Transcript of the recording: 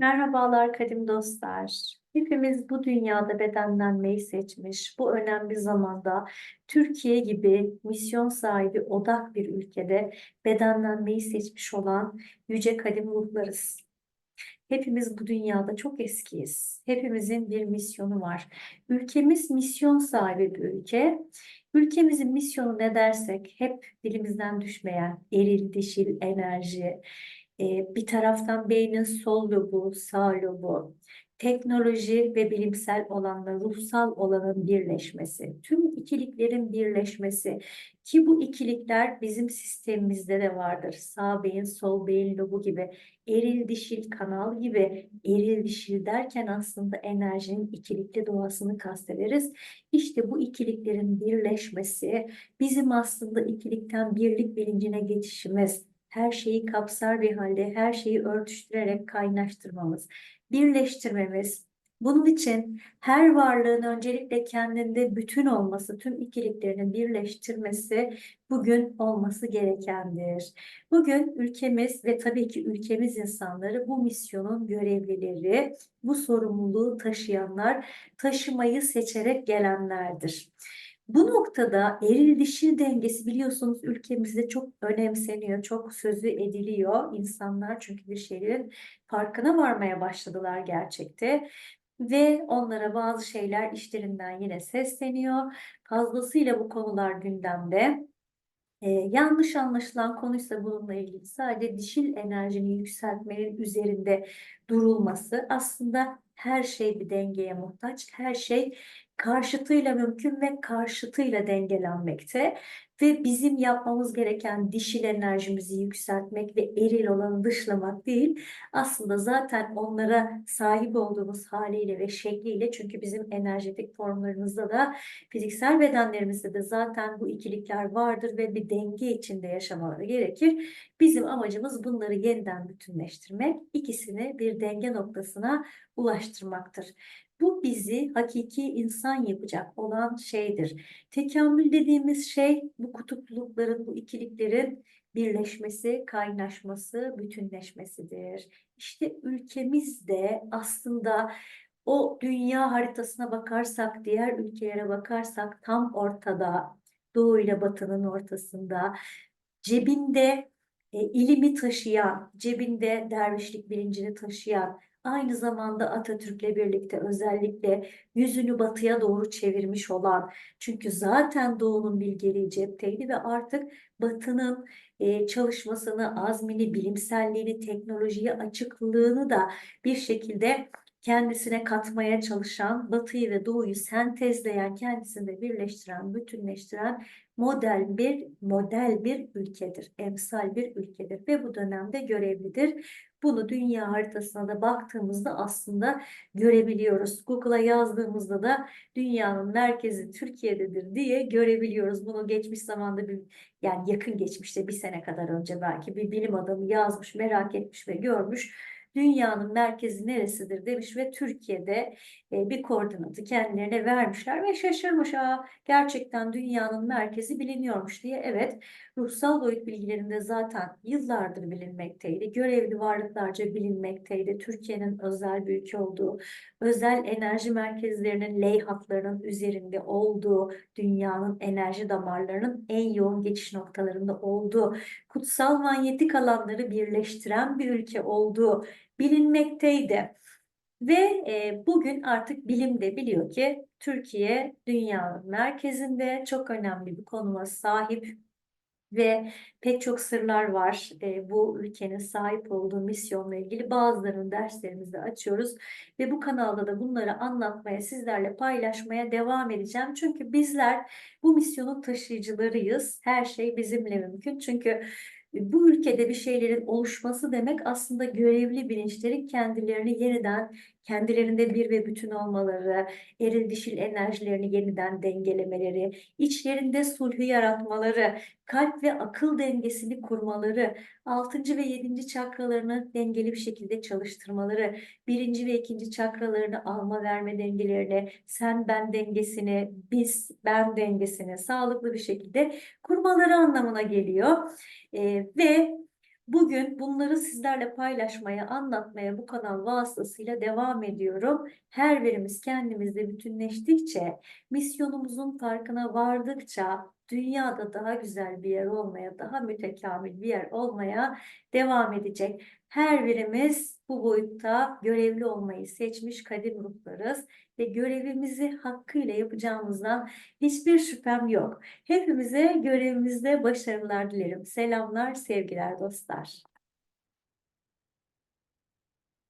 Merhabalar kadim dostlar. Hepimiz bu dünyada bedenlenmeyi seçmiş, bu önemli zamanda Türkiye gibi misyon sahibi odak bir ülkede bedenlenmeyi seçmiş olan yüce kadim ruhlarız. Hepimiz bu dünyada çok eskiyiz. Hepimizin bir misyonu var. Ülkemiz misyon sahibi bir ülke. Ülkemizin misyonu ne dersek hep dilimizden düşmeyen eril dişil enerji, e, bir taraftan beynin sol lobu, sağ lobu, teknoloji ve bilimsel olanla ruhsal olanın birleşmesi, tüm ikiliklerin birleşmesi ki bu ikilikler bizim sistemimizde de vardır. Sağ beyin, sol beyin lobu gibi, eril dişil kanal gibi, eril dişil derken aslında enerjinin ikilikli doğasını kastederiz. İşte bu ikiliklerin birleşmesi bizim aslında ikilikten birlik bilincine geçişimiz, her şeyi kapsar bir halde her şeyi örtüştürerek kaynaştırmamız, birleştirmemiz. Bunun için her varlığın öncelikle kendinde bütün olması, tüm ikiliklerini birleştirmesi bugün olması gerekendir. Bugün ülkemiz ve tabii ki ülkemiz insanları bu misyonun görevlileri, bu sorumluluğu taşıyanlar, taşımayı seçerek gelenlerdir. Bu noktada eril dişil dengesi biliyorsunuz ülkemizde çok önemseniyor, çok sözü ediliyor insanlar çünkü bir şeylerin farkına varmaya başladılar gerçekte ve onlara bazı şeyler işlerinden yine sesleniyor. Fazlasıyla bu konular gündemde. Ee, yanlış anlaşılan konuysa bununla ilgili sadece dişil enerjini yükseltmenin üzerinde durulması aslında her şey bir dengeye muhtaç. Her şey karşıtıyla mümkün ve karşıtıyla dengelenmekte. Ve bizim yapmamız gereken dişil enerjimizi yükseltmek ve eril olanı dışlamak değil. Aslında zaten onlara sahip olduğumuz haliyle ve şekliyle çünkü bizim enerjetik formlarımızda da fiziksel bedenlerimizde de zaten bu ikilikler vardır ve bir denge içinde yaşamaları gerekir. Bizim amacımız bunları yeniden bütünleştirmek, ikisini bir denge noktasına ulaştırmaktır. Bu bizi hakiki insan yapacak olan şeydir. Tekamül dediğimiz şey bu kutuplulukların, bu ikiliklerin birleşmesi, kaynaşması, bütünleşmesidir. İşte ülkemiz de aslında o dünya haritasına bakarsak, diğer ülkelere bakarsak tam ortada, doğu ile batının ortasında, cebinde e, ilimi taşıyan, cebinde dervişlik bilincini taşıyan, aynı zamanda Atatürk'le birlikte özellikle yüzünü batıya doğru çevirmiş olan çünkü zaten doğunun bilgeliği cepteydi ve artık batının e, çalışmasını, azmini, bilimselliğini, teknolojiye açıklığını da bir şekilde kendisine katmaya çalışan, batıyı ve doğuyu sentezleyen, kendisinde birleştiren, bütünleştiren model bir model bir ülkedir, emsal bir ülkedir ve bu dönemde görevlidir. Bunu dünya haritasına da baktığımızda aslında görebiliyoruz. Google'a yazdığımızda da dünyanın merkezi Türkiye'dedir diye görebiliyoruz. Bunu geçmiş zamanda bir yani yakın geçmişte bir sene kadar önce belki bir bilim adamı yazmış, merak etmiş ve görmüş dünyanın merkezi neresidir demiş ve Türkiye'de e, bir koordinatı kendilerine vermişler ve şaşırmış. Aa, gerçekten dünyanın merkezi biliniyormuş diye. Evet ruhsal boyut bilgilerinde zaten yıllardır bilinmekteydi. Görevli varlıklarca bilinmekteydi. Türkiye'nin özel bir ülke olduğu, özel enerji merkezlerinin leyhatlarının üzerinde olduğu, dünyanın enerji damarlarının en yoğun geçiş noktalarında olduğu, kutsal manyetik alanları birleştiren bir ülke olduğu bilinmekteydi. Ve e, bugün artık bilim de biliyor ki Türkiye dünyanın merkezinde çok önemli bir konuma sahip ve pek çok sırlar var. E, bu ülkenin sahip olduğu misyonla ilgili bazılarını derslerimizde açıyoruz. Ve bu kanalda da bunları anlatmaya, sizlerle paylaşmaya devam edeceğim. Çünkü bizler bu misyonun taşıyıcılarıyız. Her şey bizimle mümkün. Çünkü bu ülkede bir şeylerin oluşması demek aslında görevli bilinçlerin kendilerini yeniden kendilerinde bir ve bütün olmaları, eril dişil enerjilerini yeniden dengelemeleri, içlerinde sulhü yaratmaları, kalp ve akıl dengesini kurmaları, 6. ve 7. çakralarını dengeli bir şekilde çalıştırmaları, 1. ve 2. çakralarını alma verme dengelerini, sen ben dengesini, biz ben dengesini sağlıklı bir şekilde kurmaları anlamına geliyor. E, ve Bugün bunları sizlerle paylaşmaya, anlatmaya bu kanal vasıtasıyla devam ediyorum. Her birimiz kendimizle bütünleştikçe, misyonumuzun farkına vardıkça dünyada daha güzel bir yer olmaya, daha mütekamil bir yer olmaya devam edecek. Her birimiz bu boyutta görevli olmayı seçmiş kadim ruhlarız ve görevimizi hakkıyla yapacağımızdan hiçbir şüphem yok. Hepimize görevimizde başarılar dilerim. Selamlar, sevgiler dostlar.